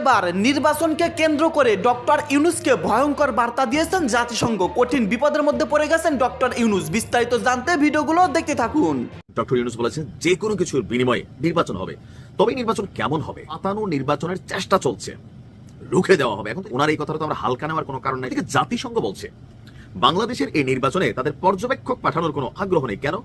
এবার নির্বাচনকে কেন্দ্র করে ডক্টর ইউনুসকে ভয়ঙ্কর বার্তা দিয়েছেন জাতিসংঘ। কঠিন বিপদের মধ্যে পড়ে গেছেন ডক্টর ইউনুস। বিস্তারিত জানতে ভিডিওগুলো দেখতে থাকুন। ডক্টর ইউনুস বলেছেন, যে কোনো কিছুর বিনিময়ে নির্বাচন হবে। তবে নির্বাচন কেমন হবে? পাতানো নির্বাচনের চেষ্টা চলছে। রুখে দেওয়া হবে। এখন ওনার এই কথাটা তো আমরা হালকা নেওয়ার কোনো কারণ নাই। জাতিসংঘ বলছে, বাংলাদেশের এই নির্বাচনে তাদের পর্যবেক্ষক পাঠানোর কোনো আগ্রহ নেই। কেন?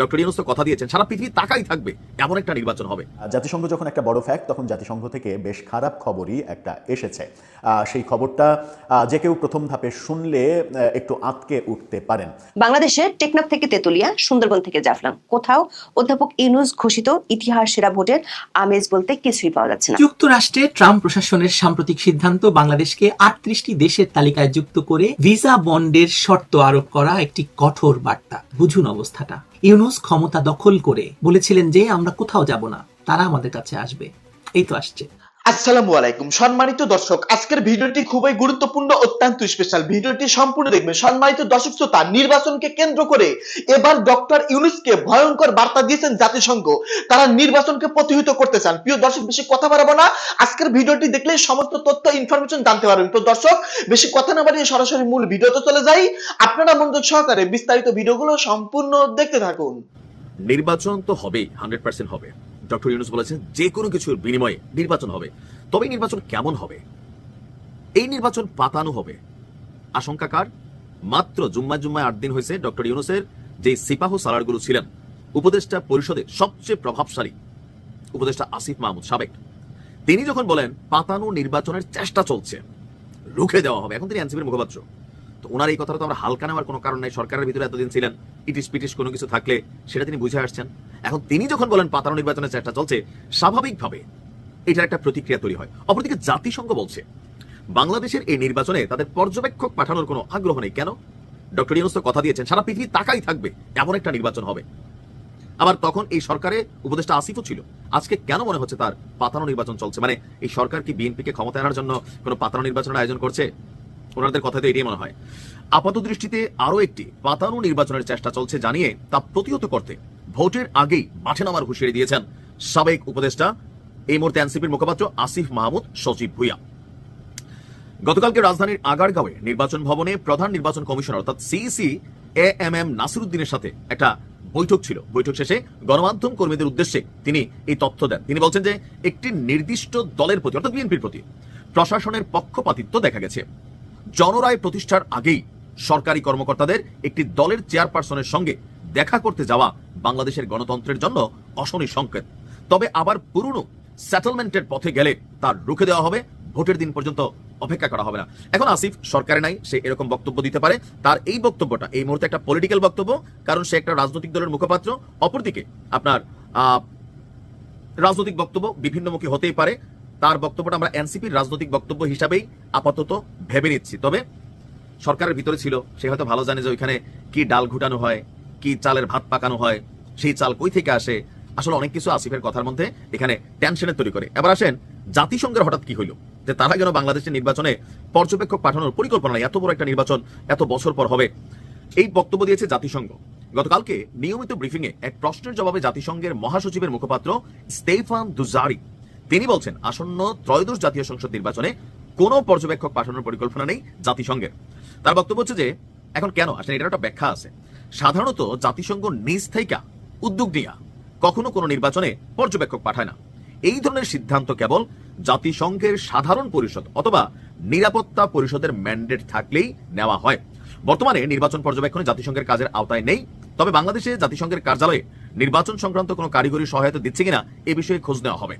ডক্টর ইউনুস তো কথা দিয়েছেন সারা পৃথিবী তাকাই থাকবে এমন একটা নির্বাচন হবে। জাতিসংঘ যখন একটা বড় ফ্যাক্ট তখন জাতিসংঘ থেকে বেশ খারাপ খবরই একটা এসেছে। সেই খবরটা যে কেউ প্রথম ধাপে শুনলে একটু আঁতকে উঠতে পারেন। বাংলাদেশের টেকনাফ থেকে তেতুলিয়া সুন্দরবন থেকে জাফলং। কোথাও অধ্যাপক ইউনুস ঘোষিত ইতিহাস সেরা ভোটের আমেজ বলতে কিছুই পাওয়া যাচ্ছে না। যুক্তরাষ্ট্রে ট্রাম্প প্রশাসনের সাম্প্রতিক সিদ্ধান্ত বাংলাদেশকে আটত্রিশটি দেশের তালিকায় যুক্ত করে ভিসা বন্ডের শর্ত আরোপ করা একটি কঠোর বার্তা। বুঝুন অবস্থাটা। ইউনুস ক্ষমতা দখল করে বলেছিলেন যে আমরা কোথাও যাব না, তারা আমাদের কাছে আসবে। এই তো আসছে। আসসালামু আলাইকুম। সম্মানিত দর্শক, আজকের ভিডিওটি খুবই গুরুত্বপূর্ণ, অত্যন্ত স্পেশাল ভিডিওটি সম্পূর্ণ দেখবেন। সম্মানিত দর্শক শ্রোতা, নির্বাচনকে কেন্দ্র করে এবার ডক্টর ইউনুসকে ভয়ঙ্কর বার্তা দিয়েছেন জাতিসংঘ। তারা নির্বাচনকে প্রতিহিত করতে চান। প্রিয় দর্শক, বেশি কথা বাড়াবো না। আজকের ভিডিওটি দেখলে সমস্ত তথ্য ইনফরমেশন জানতে পারবেন। তো দর্শক, বেশি কথা না বাড়িয়ে সরাসরি মূল ভিডিওতে চলে যাই। আপনারা মনোযোগ সহকারে বিস্তারিত ভিডিওগুলো সম্পূর্ণ দেখতে থাকুন। নির্বাচন তো হবেই হান্ড্রেড পার্সেন্ট হবে। ডক্টর ইউনুস বলেছেন যে কোনো কিছুর বিনিময়ে নির্বাচন হবে। তবে নির্বাচন কেমন হবে? এই নির্বাচন পাতানো হবে। আশঙ্কা কার? মাত্র জুম্মা জুম্মায় আট দিন হয়েছে ডক্টর ইউনুসের যে সিপাহ সালারগুলো ছিলেন, উপদেষ্টা পরিষদের সবচেয়ে প্রভাবশালী উপদেষ্টা আসিফ মাহমুদ সাবেক। তিনি যখন বলেন, পাতানো নির্বাচনের চেষ্টা চলছে, রুখে দেওয়া হবে, এখন তিনি এনসিপির মুখপাত্র। তো ওনার এই কথাটা তো আমরা হালকা নেওয়ার কোনো কারণ নাই, সরকারের ভিতরে এতদিন ছিলেন, ইটিস পিটিস কোনো কিছু থাকলে সেটা তিনি বুঝে আসছেন। এখন তিনি যখন বলেন পাতানো নির্বাচনের চেষ্টা চলছে, স্বাভাবিকভাবে এটার একটা প্রতিক্রিয়া তৈরি হয়। অপরদিকে জাতিসংঘ বলছে, বাংলাদেশের এই নির্বাচনে তাদের পর্যবেক্ষক পাঠানোর কোনো আগ্রহ নেই। কেন? ডক্টর ইউনুস কথা দিয়েছেন, সারা পৃথিবী তাকাই থাকবে, এমন একটা নির্বাচন হবে। আবার তখন এই সরকারে উপদেষ্টা আসিফও ছিল। আজকে কেন মনে হচ্ছে তার পাতানো নির্বাচন চলছে? মানে এই সরকার কি বিএনপিকে ক্ষমতা আনার জন্য কোনো পাতানো নির্বাচনের আয়োজন করছে? ওনাদের কথা তো এটাই মনে হয়। আপাত দৃষ্টিতে আরও একটি পাতানো নির্বাচনের চেষ্টা চলছে জানিয়ে তা প্রতিহত করতে ভোটের আগেই মাঠে নামার হুঁশিয়ারি দিয়েছেন সাবেক উপদেষ্টা। এই মুহূর্তে এনসিপির মুখপাত্র আসিফ মাহমুদ, সজীব ভুইয়া। গতকালকে রাজধানীর আগারগাঁওয়ে নির্বাচন ভবনে প্রধান নির্বাচন কমিশনার অর্থাৎ সিইসি এ এম এম নাসিরুদ্দিনের সাথে একটা বৈঠক ছিল। বৈঠক শেষে গণমাধ্যম কর্মীদের উদ্দেশ্যে তিনি এই তথ্য দেন। তিনি বলছেন যে একটি নির্দিষ্ট দলের প্রতি, অর্থাৎ বিএনপির প্রতি, প্রশাসনের পক্ষপাতিত্ব দেখা গেছে। জনরায় প্রতিষ্ঠার আগেই সরকারি কর্মকর্তাদের একটি দলের চেয়ারপারসনের সঙ্গে দেখা করতে যাওয়া বাংলাদেশের গণতন্ত্রের জন্য অশনি সংকেত। তবে আবার পুরনো সেটেলমেন্টের পথে গেলে তার রুখে দেওয়া হবে, ভোটের দিন পর্যন্ত অপেক্ষা করা হবে না। এখন আসিফ সরকারে নাই, সে এরকম বক্তব্য দিতে পারে। তার এই বক্তব্যটা, এই মুহূর্তে একটা পলিটিক্যাল বক্তব্য, কারণ সে একটা রাজনৈতিক দলের মুখপাত্র। অপরদিকে আপনার রাজনৈতিক বক্তব্য বিভিন্নমুখী হতেই পারে। তার বক্তব্যটা আমরা এনসিপির রাজনৈতিক বক্তব্য হিসাবেই আপাতত ভেবে নিচ্ছি। তবে সরকারের ভিতরে ছিল, সে হয়তো ভালো জানে যে ওইখানে কি ডাল ঘুটানো হয়, কি চালের ভাত পাকানো হয় সেই চাল কই থেকে আসে? আসলে অনেক কিছু আসিফের কথার মধ্যে এখানে টেনশনের তৈরি করে। এবার আসেন, জাতিসংঘের হঠাৎ কি হইল? যে তারা কেন বাংলাদেশের নির্বাচনে পর্যবেক্ষক পাঠানোর পরিকল্পনা এত বড় একটা নির্বাচন এত বছর পর হবে, এই বক্তব্য দিয়েছে জাতিসংঘ। গতকালকে নিয়মিত ব্রিফিং এ এক প্রশ্নের জবাবে জাতিসংঘের মহাসচিবের মুখপাত্র স্টেফান দুজারি। তিনি বলছেন, আসন্ন ত্রয়োদশ জাতীয় সংসদ নির্বাচনে কোনো পর্যবেক্ষক পাঠানোর পরিকল্পনা নেই জাতিসংঘের। তার বক্তব্য হচ্ছে যে, এখন কেন? আসলে এটার একটা ব্যাখ্যা আছে। সাধারণত জাতিসংঘ নিজ থেকে উদ্যোগ নিয়ে। কখনো কোনো নির্বাচনে পর্যবেক্ষক পাঠায় না। এই ধরনের সিদ্ধান্ত কেবল জাতিসংঘের সাধারণ পরিষদ অথবা নিরাপত্তা পরিষদের ম্যান্ডেট থাকলেই নেওয়া হয়। বর্তমানে নির্বাচন পর্যবেক্ষণে জাতিসংঘের কাজের আওতায় নেই। তবে বাংলাদেশে জাতিসংঘের কার্যালয়ে নির্বাচন সংক্রান্ত কোনো কারিগরি সহায়তা দিচ্ছে কিনা এ বিষয়ে খোঁজ নেওয়া হবে।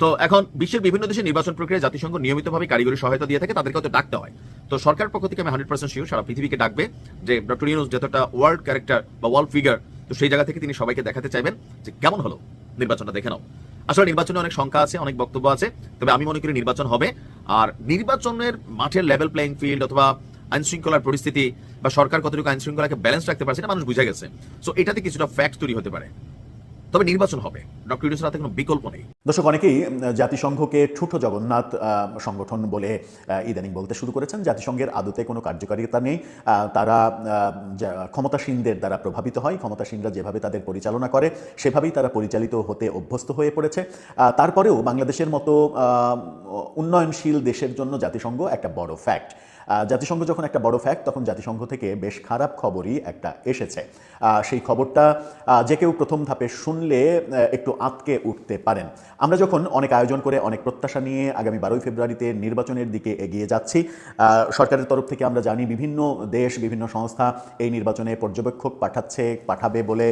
তো এখন বিশ্বের বিভিন্ন দেশে নির্বাচন প্রক্রিয়ায় জাতিসংঘ নিয়মিতভাবে কারিগরি সহায়তা দিয়ে থাকে, তাদেরকে হয়তো ডাকতে হয়। তো সরকার পক্ষ থেকে আমি হান্ড্রেড পার্সেন্ট সারা পৃথিবীকে ডাকবে যে ডক্টর ইউনুস যতটা ওয়ার্ল্ড ক্যারেক্টার বা ওয়ার্ল্ড ফিগার তো সেই জায়গা থেকে তিনি সবাইকে দেখাতে চাইবেন যে কেমন হলো নির্বাচনটা দেখে নাও। আসলে নির্বাচনে অনেক সংখ্যা আছে, অনেক বক্তব্য আছে, তবে আমি মনে করি নির্বাচন হবে। আর নির্বাচনের মাঠের লেভেল প্লেয়িং ফিল্ড অথবা আইন শৃঙ্খলার পরিস্থিতি বা সরকার কতটুকু আইন শৃঙ্খলাকে ব্যালেন্স রাখতে পারছে না মানুষ বুঝে গেছে। সো এটাতে কিছুটা ফ্যাক্ট তৈরি হতে পারে। তবে নির্বাচন হবে। বিকল্প নেই। দর্শক, অনেকেই জাতিসংঘকে ঠুটো জগন্নাথ সংগঠন বলে ইদানিং বলতে শুরু করেছেন। জাতিসংঘের আদতে কোনো কার্যকারিতা নেই। তারা ক্ষমতাসীনদের দ্বারা প্রভাবিত হয়। ক্ষমতাসীনরা যেভাবে তাদের পরিচালনা করে, সেভাবেই তারা পরিচালিত হতে অভ্যস্ত হয়ে পড়েছে। তারপরেও বাংলাদেশের মতো উন্নয়নশীল দেশের জন্য জাতিসংঘ একটা বড় ফ্যাক্ট জাতিসংঘ যখন একটা বড় ফ্যাক্ট তখন জাতিসংঘ থেকে বেশ খারাপ খবরই একটা এসেছে। সেই খবরটা যে কেউ প্রথম ধাপে শুনলে একটু আঁতকে উঠতে পারেন। আমরা যখন অনেক আয়োজন করে, অনেক প্রত্যাশা নিয়ে আগামী বারোই ফেব্রুয়ারিতে নির্বাচনের দিকে এগিয়ে যাচ্ছি সরকারের তরফ থেকে আমরা জানি বিভিন্ন দেশ, বিভিন্ন সংস্থা এই নির্বাচনে পর্যবেক্ষক পাঠাচ্ছে, পাঠাবে বলে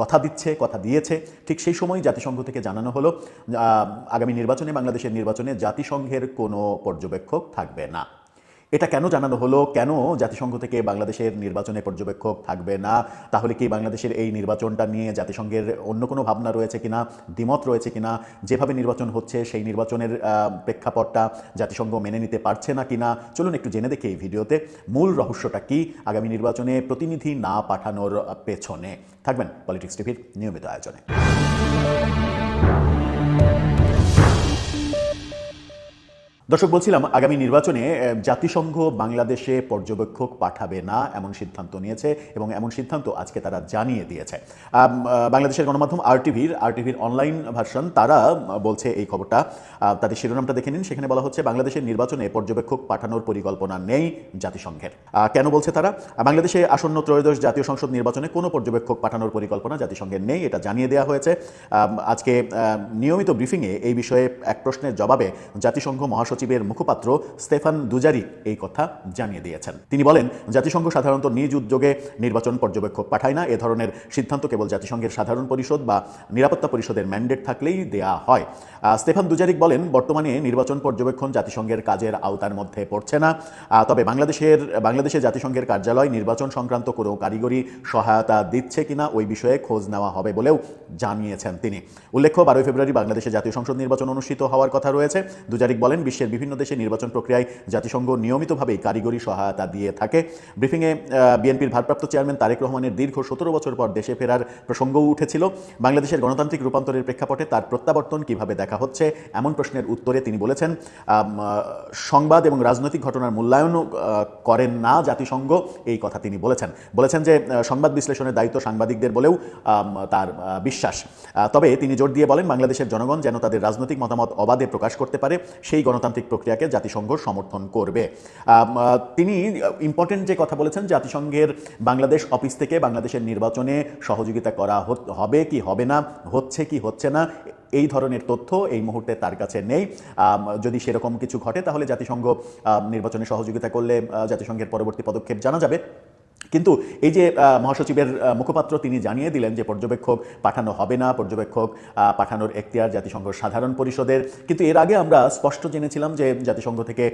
কথা দিচ্ছে, কথা দিয়েছে। ঠিক সেই সময় জাতিসংঘ থেকে জানানো হলো আগামী নির্বাচনে, বাংলাদেশের নির্বাচনে জাতিসংঘের কোনো পর্যবেক্ষক থাকবে না। এটা কেন জানানো হলো? কেন জাতিসংঘ থেকে বাংলাদেশের নির্বাচনে পর্যবেক্ষক থাকবে না? তাহলে কি বাংলাদেশের এই নির্বাচনটা নিয়ে জাতিসংঘের অন্য কোনো ভাবনা রয়েছে কিনা? দ্বিমত রয়েছে কিনা? যেভাবে নির্বাচন হচ্ছে, সেই নির্বাচনের প্রেক্ষাপটটা জাতিসংঘ মেনে নিতে পারছে না কিনা? চলুন একটু জেনে দেখি এই ভিডিওতে মূল রহস্যটা কি আগামী নির্বাচনে প্রতিনিধি না পাঠানোর পেছনে। থাকবেন পলিটিক্স টিভির নিয়মিত আয়োজনে। দর্শক, বলছিলাম আগামী নির্বাচনে জাতিসংঘ বাংলাদেশে পর্যবেক্ষক পাঠাবে না এমন সিদ্ধান্ত নিয়েছে এবং এমন সিদ্ধান্ত আজকে তারা জানিয়ে দিয়েছে। বাংলাদেশের গণমাধ্যম আরটিভির আরটিভির অনলাইন ভার্সন, তারা বলছে এই খবরটা। তাদের শিরোনামটা দেখে নিন। সেখানে বলা হচ্ছে, বাংলাদেশের নির্বাচনে পর্যবেক্ষক পাঠানোর পরিকল্পনা নেই জাতিসংঘের। কেন বলছে তারা? বাংলাদেশে আসন্ন ত্রয়োদশ জাতীয় সংসদ নির্বাচনে কোনো পর্যবেক্ষক পাঠানোর পরিকল্পনা জাতিসংঘের নেই, এটা জানিয়ে দেওয়া হয়েছে। আজকে নিয়মিত ব্রিফিংয়ে এই বিষয়ে এক প্রশ্নের জবাবে জাতিসংঘ মহাসচিবের মুখপাত্র স্টেফান দুজারি এই কথা জানিয়ে দিয়েছেন। তিনি বলেন, জাতিসংঘ সাধারণত নিজ উদ্যোগে নির্বাচন পর্যবেক্ষক পাঠায় না, এ ধরনের সিদ্ধান্ত কেবল জাতিসংঘের সাধারণ পরিষদ বা নিরাপত্তা পরিষদের ম্যান্ডেট থাকলেই দেয়া হয়। স্টেফান দুজারিক বলেন, বর্তমানে নির্বাচন পর্যবেক্ষণ জাতিসংঘের কাজের আওতার মধ্যে পড়ছে না। তবে বাংলাদেশের, বাংলাদেশে জাতিসংঘের কার্যালয় নির্বাচন সংক্রান্ত কোনো কারিগরি সহায়তা দিচ্ছে কিনা ওই বিষয়ে খোঁজ নেওয়া হবে বলেও জানিয়েছেন তিনি। উল্লেখ্য, বারোই ফেব্রুয়ারি বাংলাদেশে জাতীয় সংসদ নির্বাচন অনুষ্ঠিত হওয়ার কথা রয়েছে। দুজারিক বলেন, বিশ্বের বিভিন্ন দেশে নির্বাচন প্রক্রিয়ায় জাতিসংঘ নিয়মিতভাবেই কারিগরি সহায়তা দিয়ে থাকে। ব্রিফিংয়ে বিএনপির ভারপ্রাপ্ত চেয়ারম্যান তারেক রহমানের দীর্ঘ সতেরো বছর পর দেশে ফেরার প্রসঙ্গও উঠেছিল। বাংলাদেশের গণতান্ত্রিক রূপান্তরের প্রেক্ষাপটে তার প্রত্যাবর্তন কীভাবে দেখা হচ্ছে এমন প্রশ্নের উত্তরে তিনি বলেছেন সংবাদ এবং রাজনৈতিক ঘটনার মূল্যায়ন আহ, করেন না জাতিসংঘ এই কথা তিনি বলেছেন। বলেছেন যে সংবাদ বিশ্লেষণের দায়িত্ব সাংবাদিকদের বলেও তার বিশ্বাস। তবে তিনি জোর দিয়ে বলেন বাংলাদেশের জনগণ যেন তাদের রাজনৈতিক মতামত অবাধে প্রকাশ করতে পারে সেই গণতান্ত্রিক প্রক্রিয়াকে জাতিসংঘ সমর্থন করবে। তিনি ইম্পর্টেন্ট যে কথা বলেছেন, জাতিসংঘের বাংলাদেশ অফিস থেকে বাংলাদেশের নির্বাচনে সহযোগিতা করা হবে কি হবে না, হচ্ছে কি হচ্ছে না, এই ধরনের তথ্য এই মুহূর্তে তার কাছে নেই। যদি সেরকম কিছু ঘটে, তাহলে জাতিসংঘ নির্বাচনে সহযোগিতা করলে জাতিসংঘের পরবর্তী পদক্ষেপ জানা যাবে। কিন্তু এই যে মহাসচিবের মুখপাত্র তিনি জানিয়ে দিলেন যে পর্যবেক্ষক পাঠানো হবে না, পর্যবেক্ষক পাঠানোর এখতিয়ার জাতিসংঘ সাধারণ পরিষদের। কিন্তু এর আগে আমরা স্পষ্ট জেনেছিলাম যে জাতিসংঘ থেকে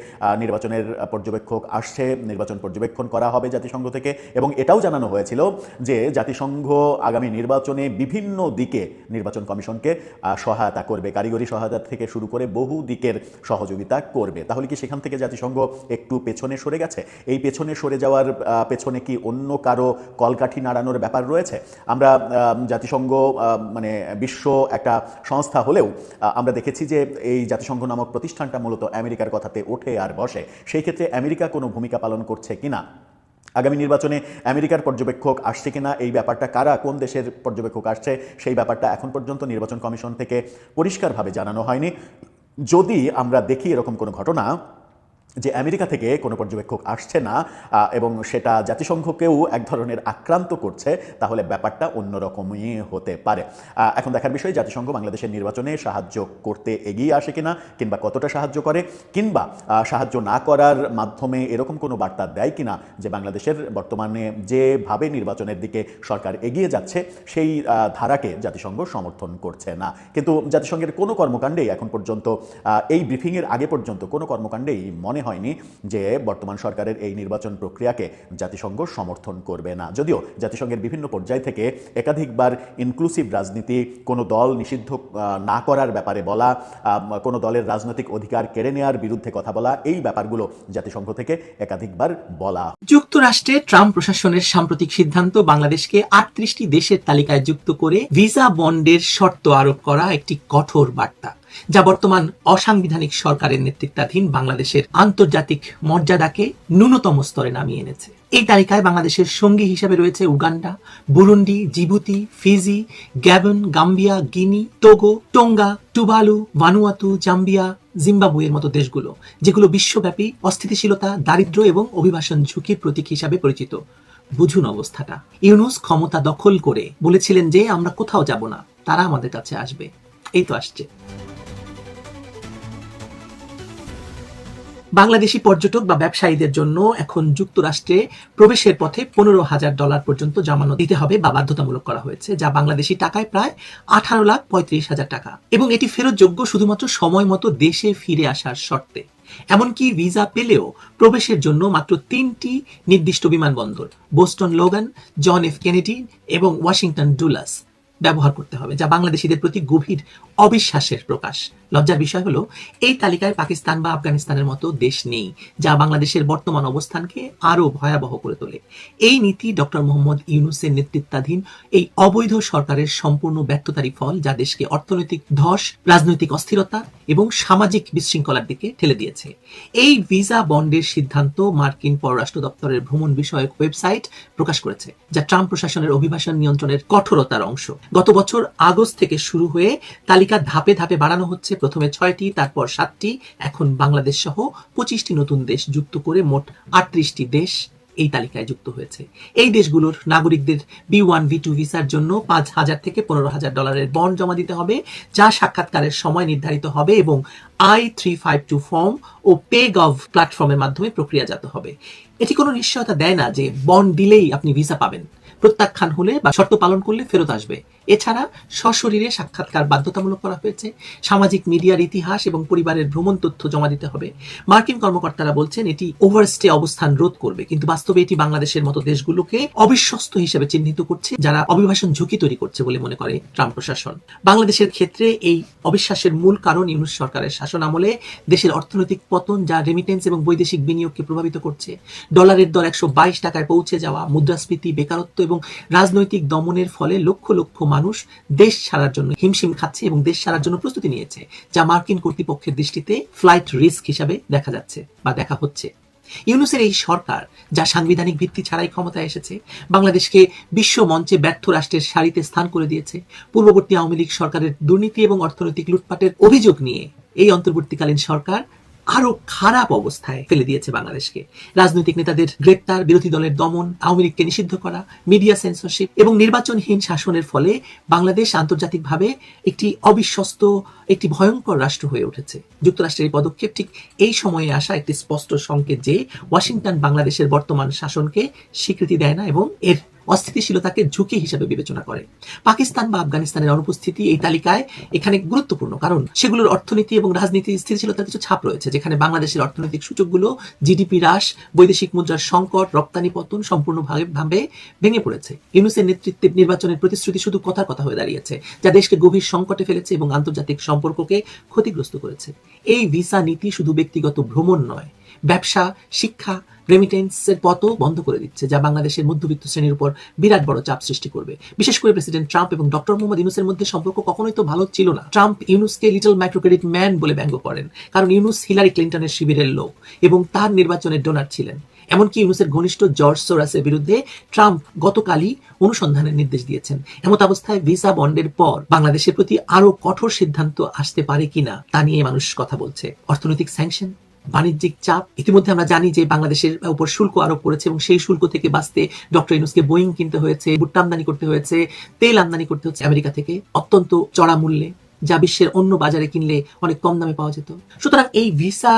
নির্বাচনের পর্যবেক্ষক আসছে, নির্বাচন পর্যবেক্ষণ করা হবে জাতিসংঘ থেকে এবং এটাও জানানো হয়েছিল যে জাতিসংঘ আগামী নির্বাচনে বিভিন্ন দিকে নির্বাচন কমিশনকে সহায়তা করবে, কারিগরি সহায়তা থেকে শুরু করে বহু দিকের সহযোগিতা করবে। তাহলে কি সেখান থেকে জাতিসংঘ একটু পেছনে সরে গেছে? এই পেছনে সরে যাওয়ার পেছনে কি অন্য কারও কলকাঠি নাড়ানোর ব্যাপার রয়েছে। আমরা জাতিসংঘ মানে বিশ্ব একটা সংস্থা হলেও আমরা দেখেছি যে এই জাতিসংঘ নামক প্রতিষ্ঠানটা মূলত আমেরিকার কথাতে ওঠে আর বসে। সেই ক্ষেত্রে আমেরিকা কোনো ভূমিকা পালন করছে কিনা আগামী নির্বাচনে আমেরিকার পর্যবেক্ষক আসছে কিনা এই ব্যাপারটা কারা, কোন দেশের পর্যবেক্ষক আসছে? সেই ব্যাপারটা এখন পর্যন্ত নির্বাচন কমিশন থেকে পরিষ্কারভাবে জানানো হয়নি। যদি আমরা দেখি এরকম কোনো ঘটনা যে আমেরিকা থেকে কোনো পর্যবেক্ষক আসছে না এবং সেটা জাতিসংঘকেও এক ধরনের আক্রান্ত করছে, তাহলে ব্যাপারটা অন্যরকমই হতে পারে। এখন দেখার বিষয়, জাতিসংঘ বাংলাদেশের নির্বাচনে সাহায্য করতে এগিয়ে আসে কিনা, কিংবা কতটা সাহায্য করে, কিংবা সাহায্য না করার মাধ্যমে এরকম কোনো বার্তা দেয় কিনা, যে বাংলাদেশের বর্তমানে যেভাবে নির্বাচনের দিকে সরকার এগিয়ে যাচ্ছে, সেই ধারাকে জাতিসংঘ সমর্থন করছে না। কিন্তু জাতিসংঘের কোনো কর্মকাণ্ডেই এখন পর্যন্ত এই ব্রিফিংয়ের আগে পর্যন্ত কোনো কর্মকাণ্ডেই মনে হয়নি যে বর্তমান সরকারের এই নির্বাচন প্রক্রিয়াকে জাতিসংঘ সমর্থন করবে না। যদিও জাতিসংঘের বিভিন্ন পর্যায় থেকে একাধিকবার ইনক্লুসিভ রাজনীতি, কোনো দল নিষিদ্ধ না করার ব্যাপারে বলা কোনো দলের রাজনৈতিক অধিকার কেড়ে নেওয়ার বিরুদ্ধে কথা বলা, এই ব্যাপারগুলো জাতিসংঘ থেকে একাধিকবার বলা। যুক্তরাষ্ট্রে ট্রাম্প প্রশাসনের সাম্প্রতিক সিদ্ধান্ত বাংলাদেশকে আটত্রিশটি দেশের তালিকায় যুক্ত করে ভিসা বন্ডের শর্ত আরোপ করা একটি কঠোর বার্তা। যা বর্তমান অসাংবিধানিক সরকারের নেতৃত্বাধীন বাংলাদেশের আন্তর্জাতিক মর্যাদাকে ন্যূনতম স্তরে নামিয়ে এনেছে। এই তালিকায় বাংলাদেশের সঙ্গী হিসেবে রয়েছে Uganda, Burundi, Djibouti, Fiji, Gabon, Gambia, Guinea Togo Tonga, Tuvalu, Vanuatu, Zambia, জিম্বাবুয়ের মতো দেশগুলো, যেগুলো বিশ্বব্যাপী অস্থিতিশীলতা, দারিদ্র্য এবং অভিবাসন ঝুঁকির প্রতীক হিসাবে পরিচিত। বুঝুন অবস্থাটা। ইউনুস ক্ষমতা দখল করে বলেছিলেন যে আমরা কোথাও যাব না, তারা আমাদের কাছে আসবে। এই তো আসছে। বাংলাদেশি পর্যটক বা ব্যবসায়ীদের জন্য এখন যুক্তরাষ্ট্রে প্রবেশের পথে পনেরো হাজার ডলার পর্যন্ত জমানো দিতে হবে বা বাধ্যতামূলক করা হয়েছে, যা বাংলাদেশি টাকায় প্রায় আঠারো লাখ পঁয়ত্রিশ হাজার টাকা। এবং এটি ফেরতযোগ্য শুধুমাত্র সময় মতো দেশে ফিরে আসার শর্তে। এমনকি ভিসা পেলেও প্রবেশের জন্য মাত্র তিনটি নির্দিষ্ট বিমানবন্দর, Boston Logan, John F Kennedy এবং ওয়াশিংটন ডুলাস। ব্যবহার করতে হবে যা বাংলাদেশিদের প্রতি গভীর অবিশ্বাসের প্রকাশ। লজ্জার বিষয় হলো, এই তালিকায় পাকিস্তান বা আফগানিস্তানের মতো দেশ নেই, যা বাংলাদেশের বর্তমান অবস্থানকে আরও ভয়াবহ করে তোলে। এই নীতি ডক্টর মোহাম্মদ ইউনুসের নেতৃত্বাধীন এই অবৈধ সরকারের সম্পূর্ণ ব্যর্থতারই ফল, যা দেশকে অর্থনৈতিক ধস, রাজনৈতিক অস্থিরতা এবং সামাজিক বিশৃঙ্খলার দিকে ঠেলে দিয়েছে। এই ভিসা বন্ডের সিদ্ধান্ত মার্কিন পররাষ্ট্র দপ্তরের ভ্রমণ বিষয়ক ওয়েবসাইট প্রকাশ করেছে, যা ট্রাম্প প্রশাসনের অভিবাসন নিয়ন্ত্রণের কঠোরতার অংশ। গত বছর আগস্ট থেকে শুরু হয়ে তালিকা ধাপে ধাপে বাড়ানো হচ্ছে প্রথমে ছয়টি, তারপর সাতটি, এখন বাংলাদেশ সহ পঁচিশটি নতুন দেশ যুক্ত করে মোট আটত্রিশটি দেশ এই তালিকায় যুক্ত হয়েছে। এই দেশগুলোর নাগরিকদের বি ওয়ান ভি টু ভিসার জন্য পাঁচ হাজার থেকে পনেরো হাজার ডলারের বন্ড জমা দিতে হবে, যা সাক্ষাৎকারের সময় নির্ধারিত হবে এবং I three five two form O pay gov প্ল্যাটফর্মের মাধ্যমে প্রক্রিয়াজাত হবে। এটি কোনো নিশ্চয়তা দেয় না যে বন্ড দিলেই আপনি ভিসা পাবেন। প্রত্যাখ্যান হলে বা শর্ত পালন করলে ফেরত আসবে। এছাড়া সশরীরে সাক্ষাৎকার বাধ্যতামূলক করা হয়েছে। সামাজিক মিডিয়ার ইতিহাস এবং পরিবারের ভ্রমণ তথ্য জমা দিতে হবে। মার্কিন কর্মকর্তারা বলছেন, এটি ওভারস্টে অবস্থান রোধ করবে। কিন্তু বাস্তবে এটি বাংলাদেশের মতো দেশগুলোকে অবিশ্বস্ত হিসেবে চিহ্নিত করছে, যারা অভিবাসন ঝুঁকি তৈরি করছে বলে মনে করে ট্রাম্প প্রশাসন। বাংলাদেশের ক্ষেত্রে এই অবিশ্বাসের মূল কারণ ইউনুস সরকারের শাসন আমলে দেশের অর্থনৈতিক পতন, যা রেমিটেন্স এবং বৈদেশিক বিনিয়োগকে প্রভাবিত করছে। ডলারের দর একশো বাইশ টাকায় পৌঁছে যাওয়া, মুদ্রাস্ফীতি, বেকারত্ব এবং রাজনৈতিক দমনের ফলে লক্ষ লক্ষ মানুষ দেশ ছাড়ার জন্য হিমশিম খাচ্ছে এবং দেশ ছাড়ার জন্য প্রস্তুতি নিয়েছে, যা মার্কিন কর্তৃপক্ষের দৃষ্টিতে ফ্লাইট রিস্ক হিসাবে দেখা যাচ্ছে বা দেখা হচ্ছে। ইউনুসের এই সরকার, যা সাংবিধানিক ভিত্তি ছাড়াই ক্ষমতায় এসেছে, বাংলাদেশকে বিশ্ব মঞ্চে ব্যর্থ রাষ্ট্রের সারিতে স্থান করে দিয়েছে। পূর্ববর্তী আওয়ামী লীগ সরকারের দুর্নীতি এবং অর্থনৈতিক লুটপাটের অভিযোগ নিয়ে এই অন্তর্বর্তীকালীন সরকার আরও খারাপ অবস্থায় ফেলে দিয়েছে বাংলাদেশকে। রাজনৈতিক নেতাদের গ্রেপ্তার, বিরোধী দলের দমন, আওয়ামী লীগকে নিষিদ্ধ করা, মিডিয়া সেন্সরশিপ এবং নির্বাচনহীন শাসনের ফলে বাংলাদেশ আন্তর্জাতিকভাবে একটি অবিশ্বস্ত, একটি ভয়ঙ্কর রাষ্ট্র হয়ে উঠেছে। যুক্তরাষ্ট্রের এই পদক্ষেপ ঠিক এই সময়ে আসা একটি স্পষ্ট সংকেত যে ওয়াশিংটন বাংলাদেশের বর্তমান শাসনকে স্বীকৃতি দেয় না এবং এর অস্থিতিশীলতাকে ঝুঁকি হিসেবে বিবেচনা করে। পাকিস্তান বা আফগানিস্তানের অনুপস্থিতি এই তালিকায় এখানে গুরুত্বপূর্ণ, কারণ সেগুলোর অর্থনীতি এবং রাজনীতি স্থিতিশীলতার কিছু ছাপ রয়েছে, যেখানে বাংলাদেশের অর্থনৈতিক সূচকগুলো জিডিপি হ্রাস, বৈদেশিক মুদ্রার সংকট, রপ্তানি পতন সম্পূর্ণভাবে ভাবে ভেঙে পড়েছে। ইউনুসের নেতৃত্বে নির্বাচনের প্রতিশ্রুতি শুধু কথার কথা হয়ে দাঁড়িয়েছে, যা দেশকে গভীর সংকটে ফেলেছে এবং আন্তর্জাতিক সম্পর্ককে ক্ষতিগ্রস্ত করেছে। এই ভিসা নীতি শুধু ব্যক্তিগত ভ্রমণ নয় ব্যবসা, শিক্ষা রেমিটেন্সের পথও বন্ধ করে দিচ্ছে, যা বাংলাদেশের মধ্যবিত্ত শ্রেণির উপর বিরাট বড় চাপ সৃষ্টি করবে। বিশেষ করে প্রেসিডেন্ট ট্রাম্প এবং ডক্টর মোহাম্মদ ইউনুসের মধ্যে সম্পর্ক কখনোই তো ভালো ছিল না। ট্রাম্প ইউনুসকে লিটল মাইক্রোক্রেডিট ম্যান বলে ব্যঙ্গ করেন, কারণ ইউনুস হিলারি ক্লিন্টনের শিবিরের লোক এবং তার নির্বাচনের ডোনার ছিলেন। এমনকি ইউনুসের ঘনিষ্ঠ জর্জ সোরাসের বিরুদ্ধে ট্রাম্প গতকালই অনুসন্ধানের নির্দেশ দিয়েছেন। এমত অবস্থায় ভিসা বন্ডের পর বাংলাদেশের প্রতি আরও কঠোর সিদ্ধান্ত আসতে পারে কিনা তা নিয়ে মানুষ কথা বলছে। অর্থনৈতিক স্যাংশন বাণিজ্যিক চাপ। ইতিমধ্যে আমরা জানি যে বাংলাদেশের উপর শুল্ক আরোপ করেছে এবং সেই শুল্ক থেকে বাঁচতে ডক্টর ইনুসকে বোয়িং কিনতে হয়েছে, ভুট্টা আমদানি করতে হয়েছে, তেল আমদানি করতে হচ্ছে আমেরিকা থেকে। অত্যন্ত চড়া মূল্যে যা বিশ্বের অন্য বাজারে কিনলে অনেক কম দামে পাওয়া যেত। সুতরাং এই ভিসা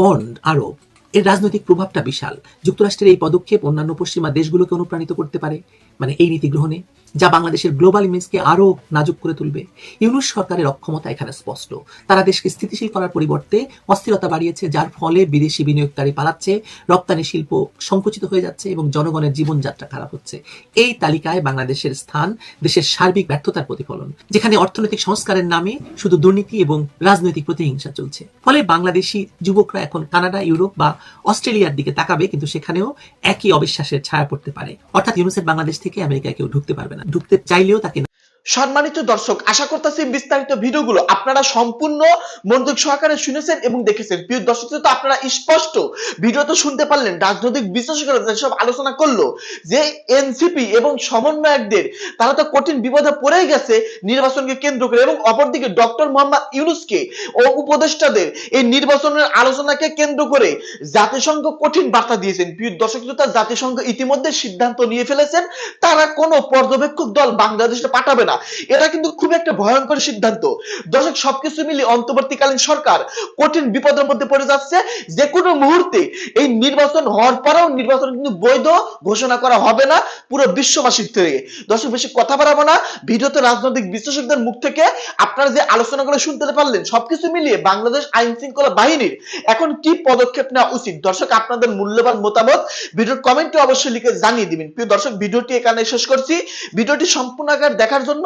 বন্ড আরোপ, এর রাজনৈতিক প্রভাবটা বিশাল। যুক্তরাষ্ট্রের এই পদক্ষেপ অন্যান্য পশ্চিমা দেশগুলোকে অনুপ্রাণিত করতে পারে মানে এই নীতি গ্রহণে। যা বাংলাদেশের গ্লোবাল ইমেজকে আরও নাজুক করে তুলবে। ইউনুস সরকারের অক্ষমতা এখানে স্পষ্ট। তারা দেশকে স্থিতিশীল করার পরিবর্তে অস্থিরতা বাড়িয়েছে, যার ফলে বিদেশি বিনিয়োগকারী পালাচ্ছে, রপ্তানি শিল্প সংকুচিত হয়ে যাচ্ছে এবং জনগণের জীবনযাত্রা খারাপ হচ্ছে। এই তালিকায় বাংলাদেশের স্থান, দেশের সার্বিক ব্যর্থতার প্রতিফলন, যেখানে অর্থনৈতিক সংস্কারের নামে শুধু দুর্নীতি এবং রাজনৈতিক প্রতিহিংসা চলছে। ফলে বাংলাদেশি যুবকরা এখন কানাডা, ইউরোপ বা অস্ট্রেলিয়ার দিকে তাকাবে, কিন্তু সেখানেও একই অবিশ্বাসের ছায়া পড়তে পারে। অর্থাৎ ইউনুসের বাংলাদেশ থেকে আমেরিকায় কেউ ঢুকতে পারবে না ঢুকতে চাইলেও তাকে সম্মানিত দর্শক, আশা করতেছি বিস্তারিত ভিডিওগুলো আপনারা সম্পূর্ণ মনোযোগ সহকারে শুনেছেন এবং দেখেছেন। প্রিয় দর্শক, তো আপনারা স্পষ্ট ভিডিও তো শুনতে পারলেন, রাজনৈতিক বিশ্লেষকরা যেসব আলোচনা করল, যে এনসিপি এবং সমন্বয়কদের, তারা তো কঠিন বিপদে পড়ে গেছে নির্বাচনকে কেন্দ্র করে এবং অপরদিকে ডক্টর মোহাম্মদ ইউনুসকে ও উপদেষ্টাদের এই নির্বাচনের আলোচনাকে কেন্দ্র করে জাতিসংঘ কঠিন বার্তা দিয়েছেন। প্রিয় দর্শক শ্রোতা জাতিসংঘ ইতিমধ্যে সিদ্ধান্ত নিয়ে ফেলেছেন, তারা কোনো পর্যবেক্ষক দল বাংলাদেশে পাঠাবে না। এটা কিন্তু খুব একটা ভয়ঙ্কর সিদ্ধান্ত। দর্শক, সবকিছু মিলিয়ে অন্তর্বর্তীকালীন সরকার কঠিন বিপদের মধ্যে পড়ে যাচ্ছে। যে কোনো মুহূর্তে এই নির্বাচন হওয়ার পরেও নির্বাচন কিন্তু বৈধ ঘোষণা করা হবে না পুরো বিশ্ববাসীর থেকে দর্শক, বেশি কথা বাড়াবো না। ভিডিওতে রাজনৈতিক বিশ্লেষকদের মুখ থেকে আপনারা যে আলোচনাগুলো শুনতে পারলেন, সবকিছু মিলিয়ে বাংলাদেশ আইন শৃঙ্খলা বাহিনীর এখন কি পদক্ষেপ নেওয়া উচিত? দর্শক, আপনাদের মূল্যবান মতামত ভিডিওর কমেন্টে অবশ্যই লিখে জানিয়ে দিবেন। প্রিয় দর্শক, ভিডিওটি এখানে শেষ করছি। ভিডিওটি সম্পূর্ণ আকার দেখার জন্য